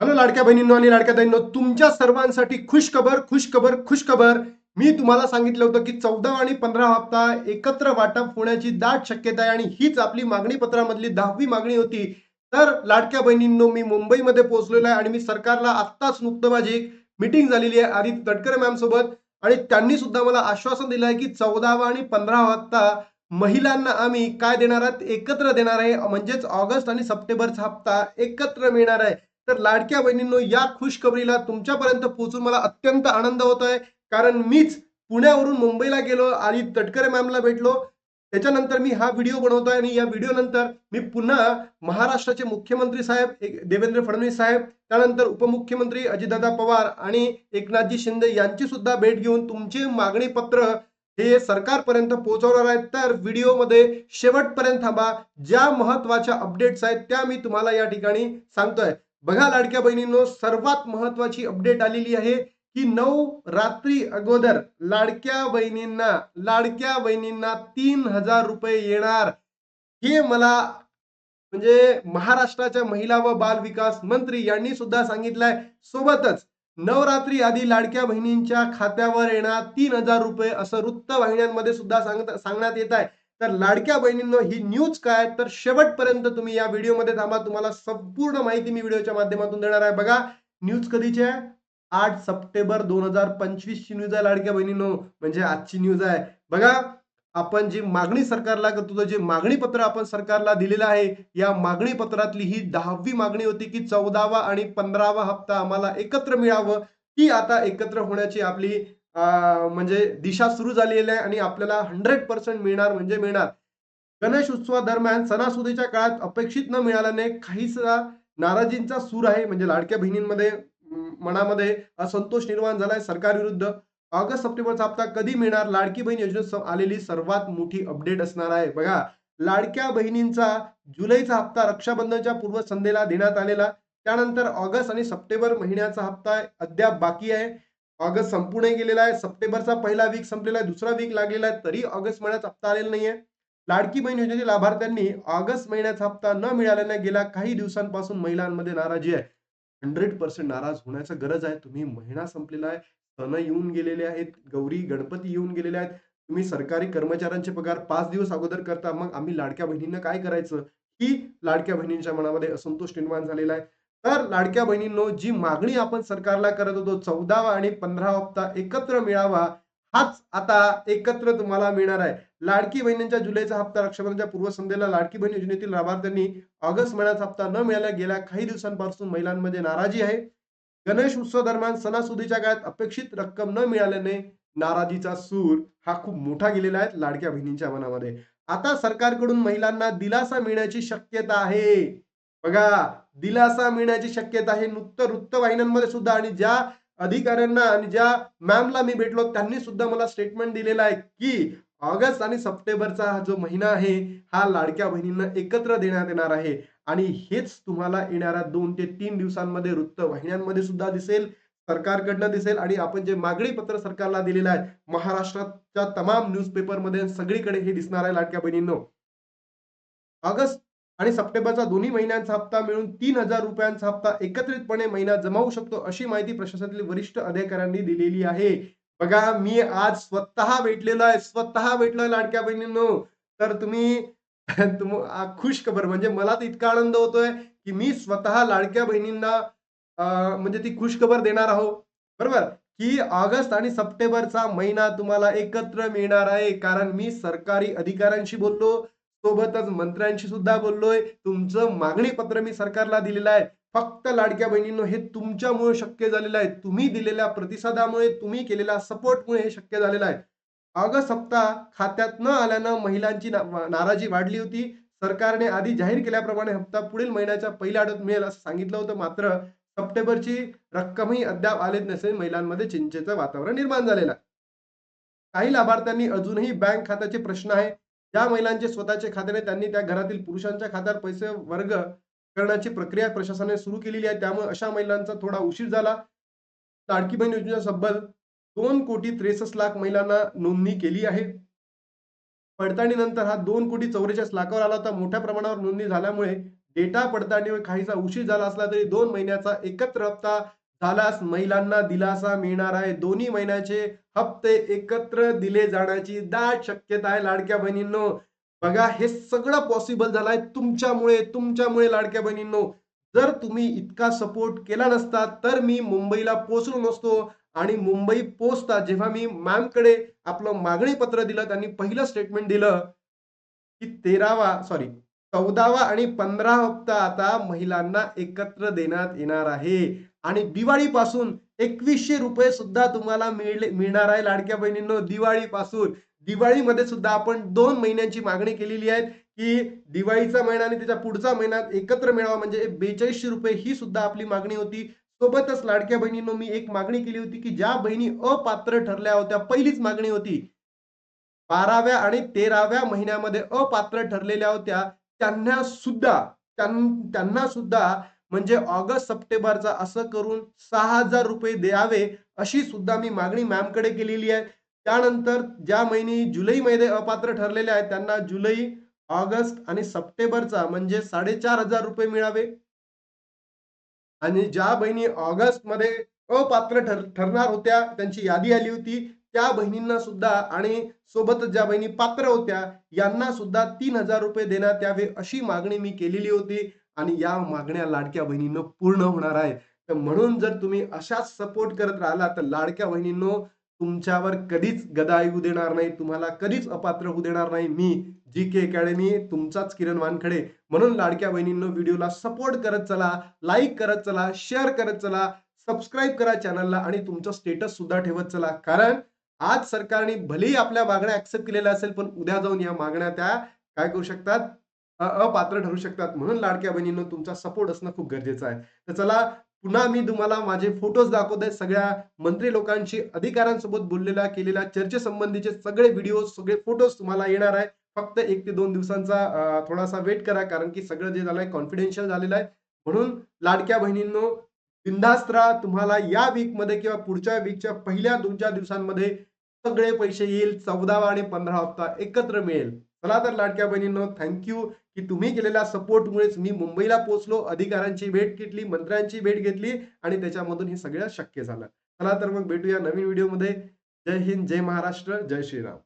Hello लाडक्या बहिणींनो आणि लाडक्या ताईंनो तुमच्या सर्वांसाठी खुश खबर खुश खबर खुश खबर मी तुम्हाला सांगितलं होतं की चौदा आणि पंधरा हप्ता एकत्र वाटप होण्याची दाट शक्यता आहे आणि हीच आपली मागणी पत्रामधली दहावी मागणी होती. तर लाडक्या बहिणींनो मी मुंबईमध्ये पोहोचलेलो आहे आणि मी सरकारला आत्ताच नुकतं माझी एक मिटिंग झालेली आहे आदित्य तटकरे मॅम सोबत. आणि त्यांनी सुद्धा मला आश्वासन दिलं आहे की चौदावा आणि पंधरा हप्ता महिलांना आम्ही काय देणार आहात? एकत्र देणार आहे. म्हणजेच ऑगस्ट आणि सप्टेंबरचा हप्ता एकत्र मिळणार आहे. तर लाडक्या बहिणींनो या खुशखबरीला तुमच्यापर्यंत पोहोचून मला अत्यंत आनंद होत आहे. कारण मीच पुण्यावरून मुंबईला गेलो आणि तटकरे मॅमला भेटलो. त्याच्यानंतर मी हा व्हिडिओ बनवतोय आणि या व्हिडिओ नंतर मी पुन्हा महाराष्ट्राचे मुख्यमंत्री साहेब देवेंद्र फडणवीस साहेब त्यानंतर उपमुख्यमंत्री अजितदादा पवार आणि एकनाथजी शिंदे यांची सुद्धा भेट घेऊन तुमचे मागणी पत्र हे सरकारपर्यंत पोहोचवणार आहेत. तर व्हिडिओमध्ये शेवटपर्यंत थांबा. ज्या महत्त्वाच्या अपडेट्स आहेत त्या मी तुम्हाला या ठिकाणी सांगतोय. बघा लाडक्या बहिणींनो सर्वात महत्वाची अपडेट आलेली आहे की नऊ रात्री अगोदर लाडक्या बहिणींना लाडक्या बहिणींना तीन हजार रुपये येणार. हे मला म्हणजे महाराष्ट्राच्या महिला व बाल विकास मंत्री यांनी सुद्धा सांगितलंय. सोबतच नवरात्री आधी लाडक्या बहिणींच्या खात्यावर येणार तीन हजार रुपये असं वृत्तवाहिन्यांमध्ये सुद्धा सांगत सांगण्यात येत आहे. तर लाडक्या बहिणींनो ही न्यूज काय? तर शेवटपर्यंत तुम्ही या व्हिडिओमध्ये थांबा. तुम्हाला संपूर्ण माहिती मी व्हिडिओच्या माध्यमातून देणार आहे. बघा न्यूज कधीची आहे? आठ सप्टेंबर दोन हजार पंचवीस ची न्यूज आहे लाडक्या बहिणींनो. म्हणजे आजची न्यूज आहे. बघा आपण जी मागणी सरकारला करतो जे मागणी पत्र आपण सरकारला दिलेलं आहे या मागणी पत्रातली ही दहावी मागणी होती की चौदावा आणि पंधरावा हप्ता आम्हाला एकत्र मिळावं. ती आता एकत्र होण्याची आपली म्हणजे दिशा सुरू झालेली आहे आणि आपल्याला हंड्रेड पर्सेंट मिळणार म्हणजे मिळणार. गणेश उत्सवादरम्यान सणासुदीच्या काळात अपेक्षित न मिळाल्याने काहीसा नाराजींचा सूर आहे. म्हणजे लाडक्या बहिणींमध्ये मनामध्ये असंतोष निर्माण झालाय सरकार विरुद्ध. ऑगस्ट सप्टेंबरचा हप्ता कधी मिळणार? लाडकी बहीण योजनेत आलेली सर्वात मोठी अपडेट असणार आहे. बघा लाडक्या बहिणींचा जुलैचा हप्ता रक्षाबंधनच्या पूर्वसंध्येला देण्यात आलेला. त्यानंतर ऑगस्ट आणि सप्टेंबर महिन्याचा हप्ता अद्याप बाकी आहे. ऑगस्ट संपूर्ण गेलेला आहे. सप्टेंबरचा पहिला वीक संपलेला आहे. दुसरा वीक लागलेला आहे. तरी ऑगस्ट महिन्याचा हप्ता आलेला नाहीये. लाडकी बहीण योजनेतील लाभार्थ्यांनी ऑगस्ट महिन्याचा हप्ता न मिळाल्याने गेल्या काही दिवसांपासून महिलांमध्ये नाराजी आहे. हंड्रेड पर्सेंट नाराज होण्याचा गरज आहे. तुम्ही महिना संपलेला आहे. सण येऊन गेलेले आहेत. गौरी गणपती येऊन गेलेले आहेत. तुम्ही सरकारी कर्मचाऱ्यांचे पगार पाच दिवस अगोदर करता. मग आम्ही लाडक्या बहिणींना काय करायचं? ही लाडक्या बहिणींच्या मनामध्ये असंतोष निर्माण झालेला आहे. तर लाडक्या बहिणींनो जी मागणी आपण सरकारला करत होतो चौदावा आणि पंधरावा हप्ता एकत्र मिळावा हाच आता एकत्र तुम्हाला मिळणार आहे. लाडकी बहिणींच्या जुलैचा हप्ता रक्षाबंधनच्या पूर्वसंध्येला लाडकी बहीण योजनेतील लाभार्थ्यांनी ऑगस्ट महिन्याचा हप्ता न मिळाल्या गेल्या काही दिवसांपासून महिलांमध्ये नाराजी आहे. गणेश उत्सव दरम्यान सणासुदीच्या काळात अपेक्षित रक्कम न मिळाल्याने नाराजीचा सूर हा खूप मोठा गेलेला आहे लाडक्या बहिणींच्या मनामध्ये. आता सरकारकडून महिलांना दिलासा मिळण्याची शक्यता आहे. बघा दिलासा मिळण्याची शक्यता आहे. नुकतं वृत्तवाहिन्यांमध्ये सुद्धा आणि ज्या अधिकाऱ्यांना आणि ज्या मॅमला मी भेटलो त्यांनी सुद्धा मला स्टेटमेंट दिलेलं आहे की ऑगस्ट आणि सप्टेंबरचा हा जो महिना आहे हा लाडक्या बहिणींना एकत्र देण्यात येणार आहे. आणि हेच तुम्हाला येणाऱ्या दोन ते तीन दिवसांमध्ये वृत्तवाहिन्यांमध्ये सुद्धा दिसेल सरकारकडनं दिसेल आणि आपण जे मागणी पत्र सरकारला दिलेलं आहे महाराष्ट्राच्या तमाम न्यूजपेपरमध्ये सगळीकडे हे दिसणार आहे लाडक्या बहिणींनो. ऑगस्ट आणि सप्टेंबरचा दोन्ही महिन्यांचा हप्ता मिळून तीन हजार रुपयांचा हप्ता एकत्रितपणे महिना जमावू शकतो अशी माहिती प्रशासनातील वरिष्ठ अधिकाऱ्यांनी दिलेली आहे. बघा मी आज स्वतः भेटलेलो आहे स्वतः भेटलोय लाडक्या बहिणींनो. तर तुम्ही तुम खुश खबर म्हणजे मला तर इतका आनंद होतोय की मी स्वतः लाडक्या बहिणींना म्हणजे ती खुश खबर देणार आहोत बरोबर? की ऑगस्ट आणि सप्टेंबरचा महिना तुम्हाला एकत्र मिळणार आहे कारण मी सरकारी अधिकाऱ्यांशी बोललो सोबतच मंत्र्यांशी सुद्धा बोललोय. तुमचं मागणी पत्र मी सरकारला दिलेलं आहे. फक्त लाडक्या बहिणींनो हे तुमच्यामुळे शक्य झालेलं आहे. तुम्ही दिलेल्या प्रतिसादामुळे तुम्ही केलेल्या सपोर्टमुळे हे शक्य झालेलं आहे. ऑगस्ट सप्ताह खात्यात न आल्यानं महिलांची ना- नाराजी वाढली होती. सरकारने आधी जाहीर केल्याप्रमाणे हप्ता पुढील महिन्याच्या पहिल्या आठवड्यात मिळेल असं सांगितलं होतं. मात्र सप्टेंबरची रक्कमही अद्याप आलेच नसेल. महिलांमध्ये चिंतेचं वातावरण निर्माण झालेलं आहे. काही लाभार्थ्यांनी अजूनही बँक खात्याचे प्रश्न आहे ज्या महिलांचे स्वतःचे खाते नाही त्यांनी त्या घरातील पुरुषांच्या खात्यावर पैसे वर्ग करण्याची प्रक्रिया प्रशासनाने सुरू केलेली आहे. त्यामुळे अशा महिलांचा थोडा उशीर झाला. लाडकी बहीण योजनेच्या सब्बल दोन कोटी त्रेसष्ट लाख महिलांना नोंदणी केली आहे. पडताळणीनंतर हा दोन कोटी चौवेचाळीस लाखावर आला होता. मोठ्या प्रमाणावर नोंदणी झाल्यामुळे डेटा पडताळणीवर काहीसा उशीर झाला असला तरी दोन महिन्याचा एकत्र हप्ता झाल्यास महिलांना दिलासा मिळणार आहे. दोन्ही महिन्याचे हप्ते एकत्र दिले जाण्याची दाट शक्यता आहे लाडक्या बहिणींनो. बघा हे सगळं पॉसिबल झालंय तुमच्यामुळे तुमच्यामुळे लाडक्या बहिणींनो. जर तुम्ही इतका सपोर्ट केला नसता तर मी मुंबईला पोचलो नसतो. आणि मुंबई पोचता जेव्हा मी मॅमकडे आपलं मागणी पत्र दिलं त्यांनी पहिलं स्टेटमेंट दिलं की तेरावा सॉरी चौदावा आणि पंधरा हप्ता आता महिलांना एकत्र देण्यात येणार आहे. आणि दिवाळीपासून एकवीसशे रुपये सुद्धा तुम्हाला मिळले मिळणार आहे लाडक्या बहिणींनो. दिवाळीपासून दिवाळीमध्ये सुद्धा आपण दोन महिन्यांची मागणी केलेली आहे की दिवाळीचा महिना आणि त्याच्या पुढचा महिना एकत्र मिळावा. म्हणजे बेचाळीसशे रुपये ही सुद्धा आपली मागणी होती. सोबतच लाडक्या बहिणींनो मी एक मागणी केली होती की ज्या बहिणी अपात्र ठरल्या होत्या पहिलीच मागणी होती. बाराव्या आणि तेराव्या महिन्यामध्ये अपात्र ठरलेल्या होत्या त्यांना सुद्धा त्यांना सुद्धा म्हणजे ऑगस्ट सप्टेंबरचा असं करून सहा हजार रुपये द्यावे अशी सुद्धा मी मागणी मॅमकडे केलेली आहे. त्यानंतर ज्या महिने जुलैमध्ये अपात्र ठरलेले आहेत त्यांना जुलै ऑगस्ट आणि सप्टेंबरचा म्हणजे साडेचार हजार रुपये मिळावे. आणि ज्या बहिणी ऑगस्टमध्ये अपात्र ठर ठरणार होत्या त्यांची यादी आली होती त्या बहिणींना सुद्धा आणि सोबतच ज्या बहिणी पात्र होत्या यांना सुद्धा तीन हजार रुपये देण्यात यावे अशी मागणी मी केलेली होती आणि या मागण्या लाडक्या बहिणींनो पूर्ण होणार आहे तर म्हणून जर तुम्ही अशाच सपोर्ट करत राहिला तर लाडक्या बहिणींनो तुमच्यावर कधीच गदा येऊ देणार नाही तुम्हाला कधीच अपात्र होऊ देणार नाही. मी जी के अकॅडमी तुमचाच किरण वानखडे. म्हणून लाडक्या बहिणींनो व्हिडिओला सपोर्ट करत चला लाईक करत चला शेअर करत चला सबस्क्राईब करा चॅनलला आणि तुमचं स्टेटस सुद्धा ठेवत चला. कारण आज सरकारने भलेही आपल्या मागण्या ऍक्सेप्ट केलेल्या असेल पण उद्या जाऊन या मागण्या त्या काय करू शकतात? अपात्र ठरू शकतात. म्हणून लाडक्या बहिणींनो तुमचा सपोर्ट असणं खूप गरजेचं आहे. तर चला पुन्हा मी तुम्हाला माझे फोटोज दाखवतोय. सगळ्या मंत्री लोकांशी अधिकाऱ्यांसोबत बोललेल्या केलेल्या चर्चेसंबंधीचे सगळे व्हिडिओ सगळे फोटोज तुम्हाला येणार आहे. फक्त एक ते दोन दिवसांचा थोडासा वेट करा. कारण की सगळं जे झालंय कॉन्फिडेन्शियल झालेलं आहे. म्हणून लाडक्या बहिणींनो बिंदास्त राहा तुम्हाला या वीकमध्ये किंवा पुढच्या वीकच्या पहिल्या दोन चार दिवसांमध्ये सगळे पैसे येईल. चौदावा आणि पंधरा हप्ता एकत्र मिळेल. चला तर लाडक्या बहिणींनो थँक्यू की तुम्ही केलेल्या सपोर्टमुळेच मी मुंबईला पोहोचलो. अधिकाऱ्यांची भेट घेतली मंत्र्यांची भेट घेतली आणि त्याच्यामधून हे सगळं शक्य झालं. चला तर मग भेटूया नवीन व्हिडिओमध्ये जय हिंद जय महाराष्ट्र जय श्रीराम.